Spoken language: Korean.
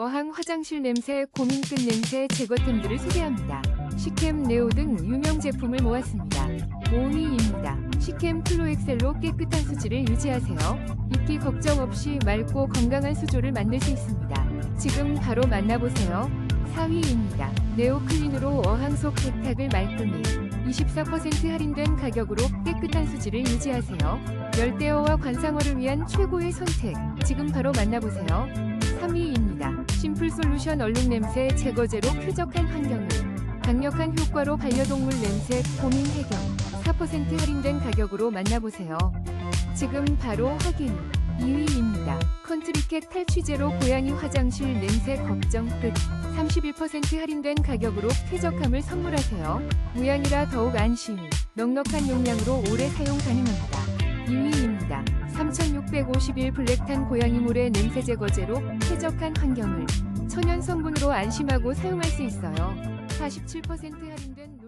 어항 화장실 냄새, 고민 끝 냄새 제거템들을 소개합니다. 시캠 네오 등 유명 제품을 모았습니다. 5위입니다. 시캠 플로엑셀로 깨끗한 수질을 유지하세요. 입기 걱정 없이 맑고 건강한 수조를 만들 수 있습니다. 지금 바로 만나보세요. 4위입니다. 네오 클린으로 어항 속 백탁을 말끔히 24% 할인된 가격으로 깨끗한 수질을 유지하세요. 열대어와 관상어를 위한 최고의 선택. 지금 바로 만나보세요. 3위입니다. 솔루션 얼룩 냄새 제거제로 쾌적한 환경을 강력한 효과로 반려동물 냄새 고민 해결 4% 할인된 가격으로 만나보세요. 지금 바로 확인. 2위입니다. 컨트리캣 탈취제로 고양이 화장실 냄새 걱정 끝. 31% 할인된 가격으로 쾌적함을 선물하세요. 무양이라 더욱 안심. 넉넉한 용량으로 오래 사용 가능합니다. 2위입니다. 3651 블랙탄 고양이 물의 냄새 제거제로 쾌적한 환경을 천연 성분으로 안심하고 사용할 수 있어요. 47% 할인된